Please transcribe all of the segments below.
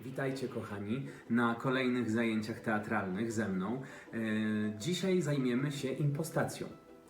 Witajcie kochani na kolejnych zajęciach teatralnych ze mną. E, Dzisiaj zajmiemy się impostacją.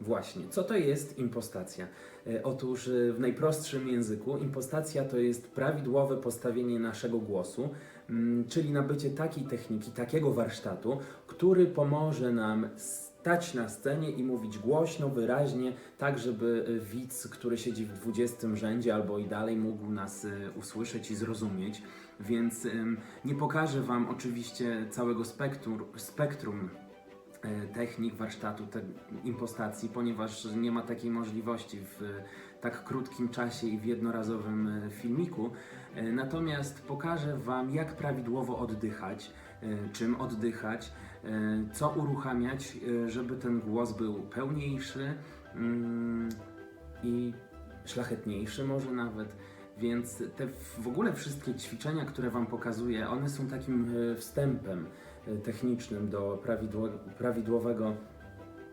Właśnie, co to jest impostacja? E, Otóż e, w najprostszym języku impostacja to jest prawidłowe postawienie naszego głosu, mm, czyli nabycie takiej techniki, takiego warsztatu, który pomoże nam stać na scenie i mówić głośno, wyraźnie, tak żeby e, widz, który siedzi w 20 rzędzie albo i dalej mógł nas e, usłyszeć i zrozumieć. Więc nie pokażę Wam oczywiście całego spektrum, spektrum technik warsztatu te, impostacji, ponieważ nie ma takiej możliwości w e, tak krótkim czasie i w jednorazowym filmiku. Natomiast pokażę Wam, jak prawidłowo oddychać, czym oddychać, co uruchamiać, e, żeby ten głos był pełniejszy mm, i szlachetniejszy może nawet. Więc te w ogóle wszystkie ćwiczenia, które Wam pokazuję, one są takim e, wstępem e, technicznym do prawidło, prawidłowego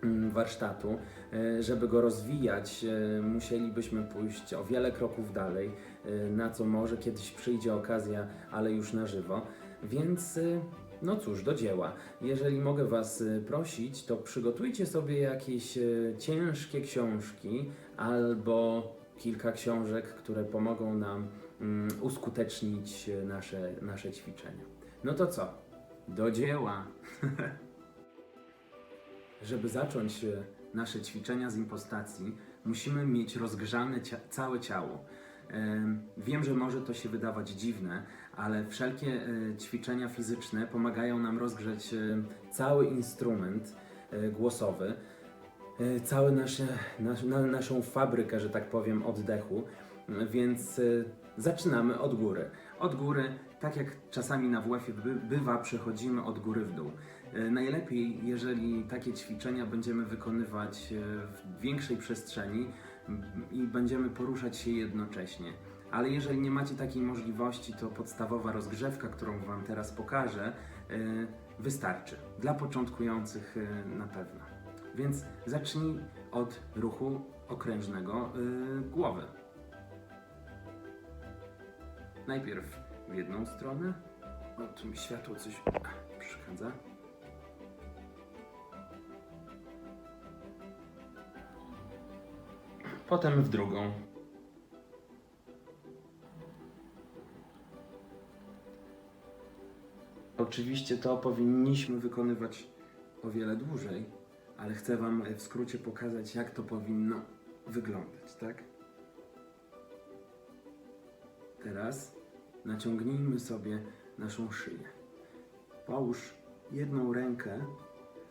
mm, warsztatu. E, Żeby go rozwijać, e, musielibyśmy pójść o wiele kroków dalej, e, na co może kiedyś przyjdzie okazja, ale już na żywo. Więc e, no cóż, do dzieła. Jeżeli mogę Was e, prosić, to przygotujcie sobie jakieś e, ciężkie książki albo kilka książek, które pomogą nam mm, uskutecznić e, nasze, nasze ćwiczenia. No to co? Do dzieła! Żeby zacząć nasze ćwiczenia z impostacji, musimy mieć rozgrzane cia- całe ciało. Em, Wiem, że może to się wydawać dziwne, ale wszelkie e, ćwiczenia fizyczne pomagają nam rozgrzeć e, cały instrument e, głosowy, całą nasze, nas, na, naszą fabrykę, że tak powiem, oddechu. Więc zaczynamy od góry. Od góry, tak jak czasami na WF-ie by, bywa, przechodzimy od góry w dół. Najlepiej, jeżeli takie ćwiczenia będziemy wykonywać w większej przestrzeni i będziemy poruszać się jednocześnie. Ale jeżeli nie macie takiej możliwości, to podstawowa rozgrzewka, którą Wam teraz pokażę, e, wystarczy. Dla początkujących e, na pewno. Więc zacznij od ruchu okrężnego e, głowy. Najpierw w jedną stronę. O, tu mi światło coś przeszkadza. Potem w drugą. Oczywiście to powinniśmy wykonywać o wiele dłużej, ale chcę Wam w skrócie pokazać, jak to powinno wyglądać, tak? Teraz naciągnijmy sobie naszą szyję. Połóż jedną rękę.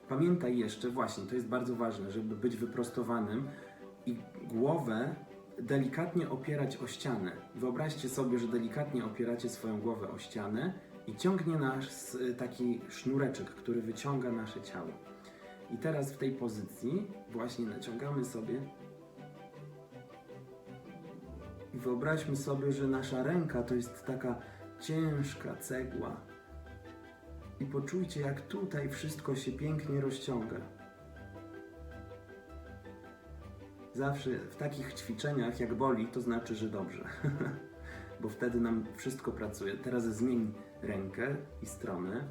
Pamiętaj jeszcze, właśnie, to jest bardzo ważne, żeby być wyprostowanym i głowę delikatnie opierać o ścianę. Wyobraźcie sobie, że delikatnie opieracie swoją głowę o ścianę i ciągnie nas taki sznureczek, który wyciąga nasze ciało. I teraz w tej pozycji właśnie naciągamy sobie i wyobraźmy sobie, że nasza ręka to jest taka ciężka cegła. I poczujcie, jak tutaj wszystko się pięknie rozciąga. Zawsze w takich ćwiczeniach, jak boli, to znaczy, że dobrze. Bo wtedy nam wszystko pracuje. Teraz zmień rękę i stronę.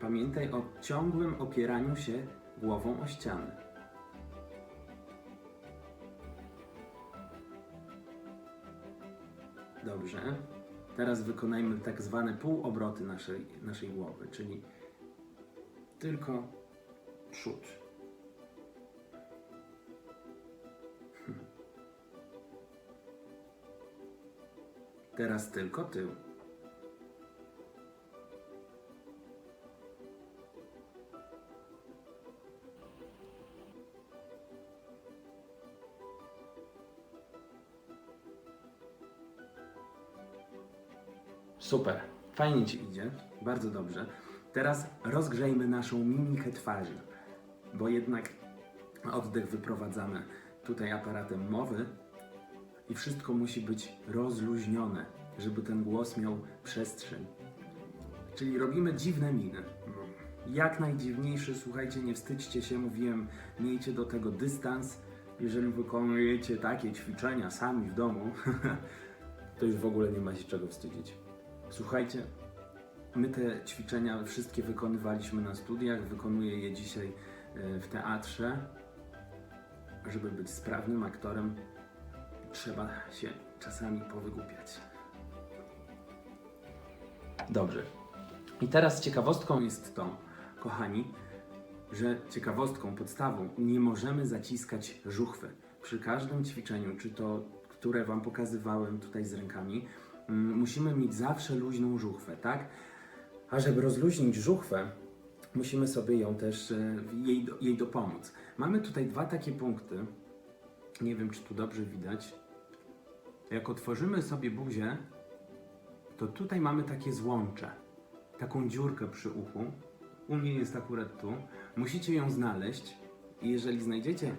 Pamiętaj o ciągłym opieraniu się głową o ścianę. Dobrze. Teraz wykonajmy tak zwane półobroty naszej, naszej głowy, czyli tylko przód. Teraz tylko tył. Super, fajnie Ci idzie, bardzo dobrze. Teraz rozgrzejmy naszą mimikę twarzy, bo jednak oddech wyprowadzamy tutaj aparatem mowy i wszystko musi być rozluźnione, żeby ten głos miał przestrzeń. Czyli robimy dziwne miny. Jak najdziwniejsze, słuchajcie, nie wstydźcie się, mówiłem, miejcie do tego dystans. Jeżeli wykonujecie takie ćwiczenia sami w domu, to to już w ogóle nie ma się czego wstydzić. Słuchajcie, my te ćwiczenia wszystkie wykonywaliśmy na studiach, wykonuję je dzisiaj e, w teatrze. Żeby być sprawnym aktorem, trzeba się czasami powygłupiać. Dobrze. I teraz ciekawostką jest to, kochani, że ciekawostką, podstawą, nie możemy zaciskać żuchwy. Przy każdym ćwiczeniu, czy to, które Wam pokazywałem tutaj z rękami, mm, musimy mieć zawsze luźną żuchwę, tak? A żeby rozluźnić żuchwę, musimy sobie ją też, e, jej, jej dopomóc. Mamy tutaj dwa takie punkty. Nie wiem, czy tu dobrze widać. Jak otworzymy sobie buzię, to tutaj mamy takie złącze, taką dziurkę przy uchu. U mnie jest akurat tu. Musicie ją znaleźć i jeżeli znajdziecie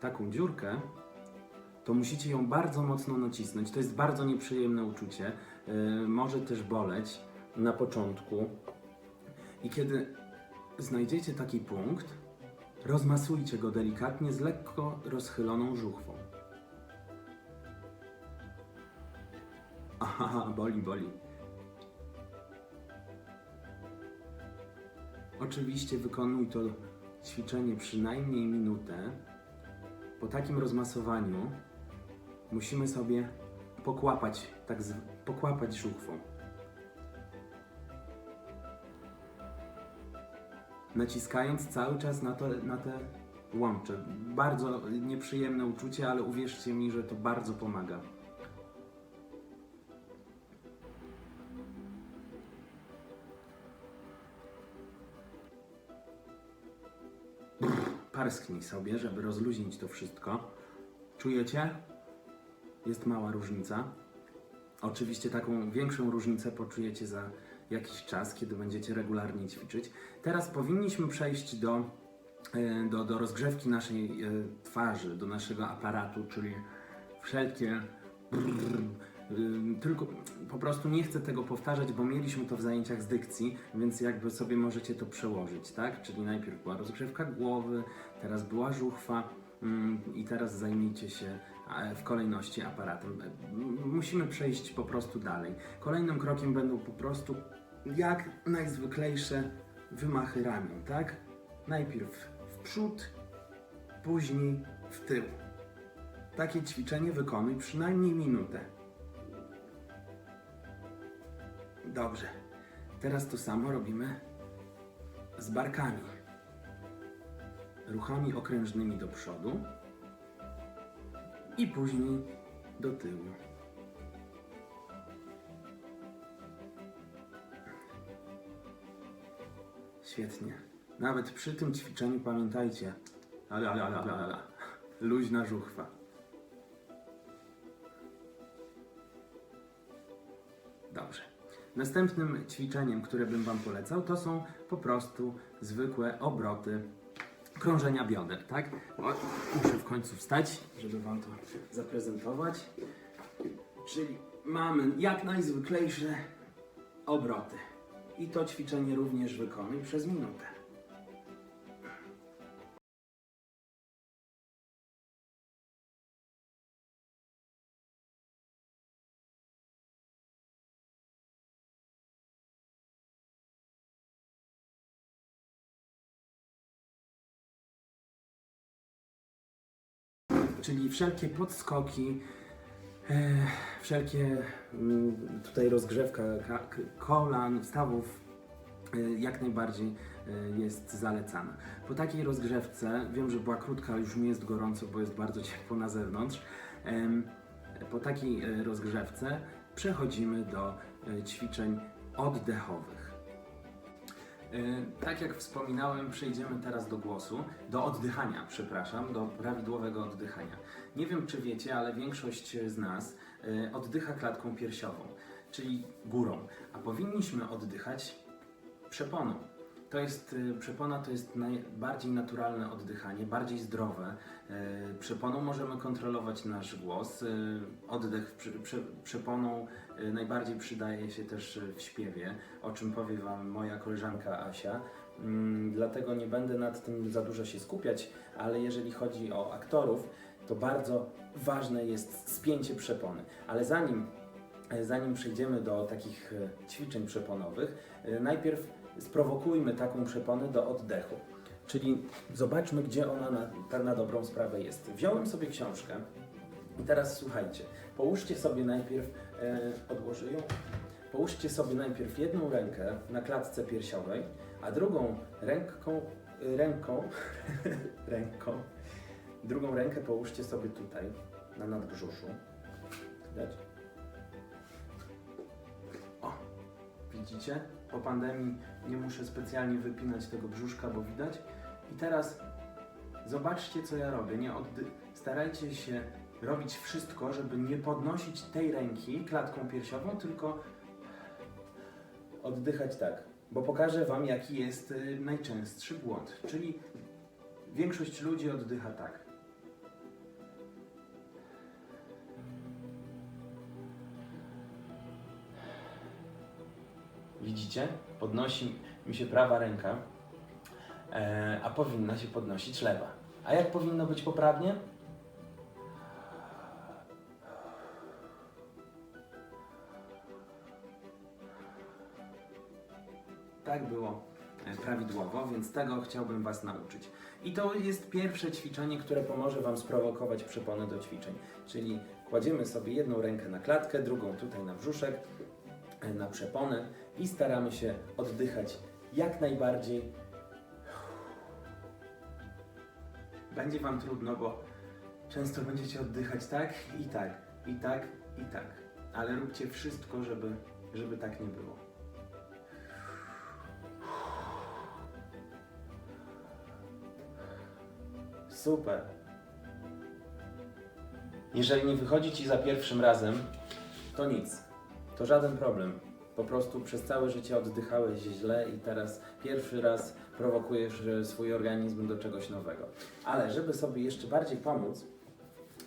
taką dziurkę, to musicie ją bardzo mocno nacisnąć. To jest bardzo nieprzyjemne uczucie. Yy, może też boleć na początku. I kiedy znajdziecie taki punkt, rozmasujcie go delikatnie z lekko rozchyloną żuchwą. Aha, boli, boli. Oczywiście wykonuj to ćwiczenie przynajmniej minutę. Po takim rozmasowaniu musimy sobie pokłapać, tak pokłapać żuchwą. Naciskając cały czas na, na te łącze. Bardzo nieprzyjemne uczucie, ale uwierzcie mi, że to bardzo pomaga. Parsknij sobie, żeby rozluźnić to wszystko. Czujecie? Jest mała różnica. Oczywiście taką większą różnicę poczujecie za jakiś czas, kiedy będziecie regularnie ćwiczyć. Teraz powinniśmy przejść do, e, do, do rozgrzewki naszej e, twarzy, do naszego aparatu, czyli wszelkie brrr, tylko po prostu nie chcę tego powtarzać, bo mieliśmy to w zajęciach z dykcji, więc jakby sobie możecie to przełożyć, tak? Czyli najpierw była rozgrzewka głowy, teraz była żuchwa i teraz zajmijcie się w kolejności aparatem. E, Musimy przejść po prostu dalej. Kolejnym krokiem będą po prostu jak najzwyklejsze wymachy ramion, tak? Najpierw w przód, później w tył. Takie ćwiczenie wykonuj przynajmniej minutę. Dobrze. Teraz to samo robimy z barkami. Ruchami okrężnymi do przodu i później do tyłu. Świetnie. Nawet przy tym ćwiczeniu pamiętajcie. Ale, ale, ale, ale, ale. Luźna żuchwa. Następnym ćwiczeniem, które bym Wam polecał, to są po prostu zwykłe obroty krążenia bioder, tak? O, muszę w końcu wstać, żeby Wam to zaprezentować. Czyli mamy jak najzwyklejsze obroty. I to ćwiczenie również wykonuj przez minutę. Czyli wszelkie podskoki, e, wszelkie mm, tutaj rozgrzewka kolan, stawów e, jak najbardziej e, jest zalecana. Po takiej rozgrzewce, wiem, że była krótka, ale już mi jest gorąco, bo jest bardzo ciepło na zewnątrz. Po takiej rozgrzewce przechodzimy do ćwiczeń oddechowych. E, Tak jak wspominałem, przejdziemy teraz do głosu, do oddychania, przepraszam, do prawidłowego oddychania. Nie wiem, czy wiecie, ale większość z nas e, oddycha klatką piersiową, czyli górą, a powinniśmy oddychać przeponą. To jest, e, przepona to jest najbardziej naturalne oddychanie, bardziej zdrowe. E, Przeponą możemy kontrolować nasz głos. e, Oddech przeponą najbardziej przydaje się też w śpiewie, o czym powie Wam moja koleżanka Asia. Mm, Dlatego nie będę nad tym za dużo się skupiać, ale jeżeli chodzi o aktorów, to bardzo ważne jest spięcie przepony. Ale zanim zanim przejdziemy do takich ćwiczeń przeponowych, najpierw sprowokujmy taką przeponę do oddechu. Czyli zobaczmy, gdzie ona na, tak na dobrą sprawę jest. Wziąłem sobie książkę i teraz słuchajcie. Połóżcie sobie najpierw, e, odłożę ją, połóżcie sobie najpierw jedną rękę na klatce piersiowej, a drugą ręką, ręką, ręką, drugą rękę połóżcie sobie tutaj, na nadbrzuszu. Widać? Widzicie? Po pandemii nie muszę specjalnie wypinać tego brzuszka, bo widać. I teraz zobaczcie, co ja robię. Nie oddy- Starajcie się robić wszystko, żeby nie podnosić tej ręki klatką piersiową, tylko oddychać tak. Bo pokażę Wam, jaki jest y, najczęstszy błąd. Czyli większość ludzi oddycha tak. Widzicie? Podnosi mi się prawa ręka, e, a powinna się podnosić lewa. A jak powinno być poprawnie? Tak było e, prawidłowo, więc tego chciałbym Was nauczyć. I to jest pierwsze ćwiczenie, które pomoże Wam sprowokować przeponę do ćwiczeń. Czyli kładziemy sobie jedną rękę na klatkę, drugą tutaj na brzuszek, na przeponę i staramy się oddychać jak najbardziej. Będzie Wam trudno, bo często będziecie oddychać tak i tak, i tak, i tak. Ale róbcie wszystko, żeby, żeby tak nie było. Super. Jeżeli nie wychodzi Ci za pierwszym razem, to nic. To żaden problem. Po prostu przez całe życie oddychałeś źle i teraz pierwszy raz prowokujesz swój organizm do czegoś nowego. Ale żeby sobie jeszcze bardziej pomóc,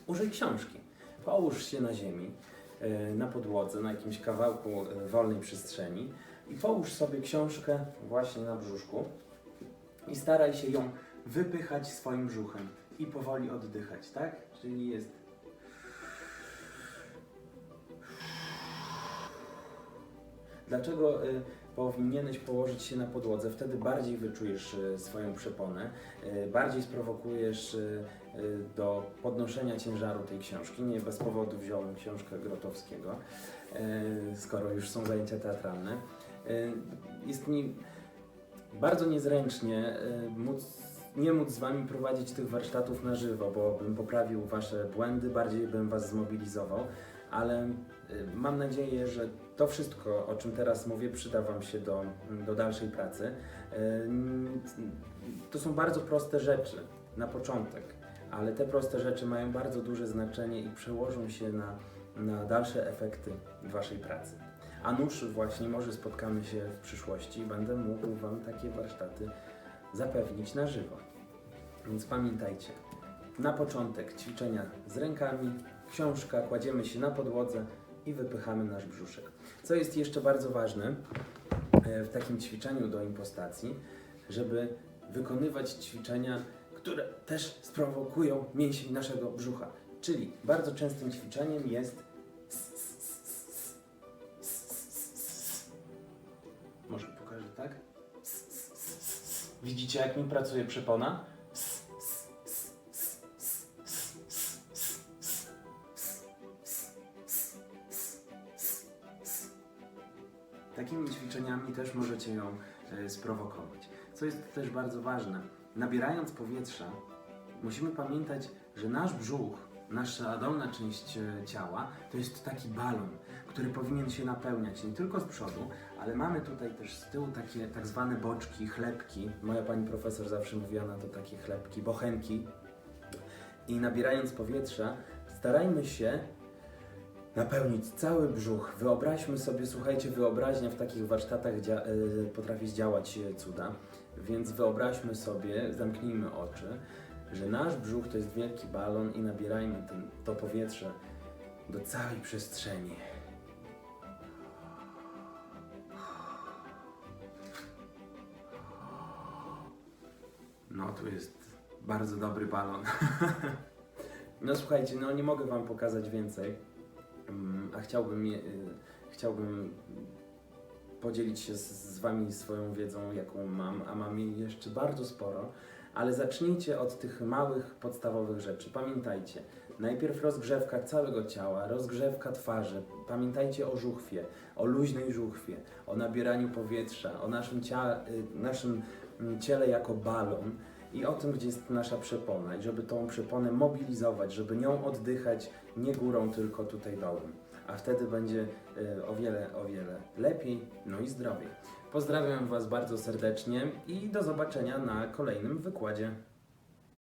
użyj książki. Połóż się na ziemi, e, na podłodze, na jakimś kawałku e, wolnej przestrzeni i połóż sobie książkę właśnie na brzuszku i staraj się ją wypychać swoim brzuchem i powoli oddychać, tak? Czyli jest Dlaczego y, powinieneś położyć się na podłodze? Wtedy bardziej wyczujesz y, swoją przeponę, y, bardziej sprowokujesz do podnoszenia ciężaru tej książki. Nie bez powodu wziąłem książkę Grotowskiego, skoro już są zajęcia teatralne. Jest mi bardzo niezręcznie móc, nie móc z Wami prowadzić tych warsztatów na żywo, bo bym poprawił Wasze błędy, bardziej bym Was zmobilizował, ale mam nadzieję, że to wszystko, o czym teraz mówię, przyda Wam się do, do dalszej pracy. Ym, To są bardzo proste rzeczy na początek, ale te proste rzeczy mają bardzo duże znaczenie i przełożą się na, na dalsze efekty Waszej pracy. A nuż właśnie może spotkamy się w przyszłości i będę mógł Wam takie warsztaty zapewnić na żywo. Więc pamiętajcie, na początek ćwiczenia z rękami, książka, kładziemy się na podłodze i wypychamy nasz brzuszek. Co jest jeszcze bardzo ważne e, w takim ćwiczeniu do impostacji, żeby wykonywać ćwiczenia, które też sprowokują mięsień naszego brzucha. Czyli bardzo częstym ćwiczeniem jest może pokażę tak? Widzicie jak mi pracuje przepona? Ćwiczeniami też możecie ją e, sprowokować. Co jest też bardzo ważne, nabierając powietrza, musimy pamiętać, że nasz brzuch, nasza dolna część e, ciała, to jest taki balon, który powinien się napełniać nie tylko z przodu, ale mamy tutaj też z tyłu takie tak zwane boczki, chlebki. Moja pani profesor zawsze mówiła na to takie chlebki, bochenki. I nabierając powietrza, starajmy się napełnić cały brzuch. Wyobraźmy sobie, słuchajcie, wyobraźnia w takich warsztatach dzia- y, potrafi zdziałać y, cuda, więc wyobraźmy sobie, zamknijmy oczy, że nasz brzuch to jest wielki balon i nabierajmy ten, to powietrze do całej przestrzeni. No, tu jest bardzo dobry balon. no słuchajcie, no nie mogę Wam pokazać więcej, a chciałbym, y, chciałbym podzielić się z, z Wami swoją wiedzą, jaką mam, a mam jej jeszcze bardzo sporo, ale zacznijcie od tych małych, podstawowych rzeczy. Pamiętajcie, najpierw rozgrzewka całego ciała, rozgrzewka twarzy. Pamiętajcie o żuchwie, o luźnej żuchwie, o nabieraniu powietrza, o naszym, y, naszym mm, ciele jako balon i o tym, gdzie jest nasza przepona i żeby tą przeponę mobilizować, żeby nią oddychać nie górą, tylko tutaj dołem. A wtedy będzie y, o wiele, o wiele lepiej, no i zdrowiej. Pozdrawiam Was bardzo serdecznie i do zobaczenia na kolejnym wykładzie.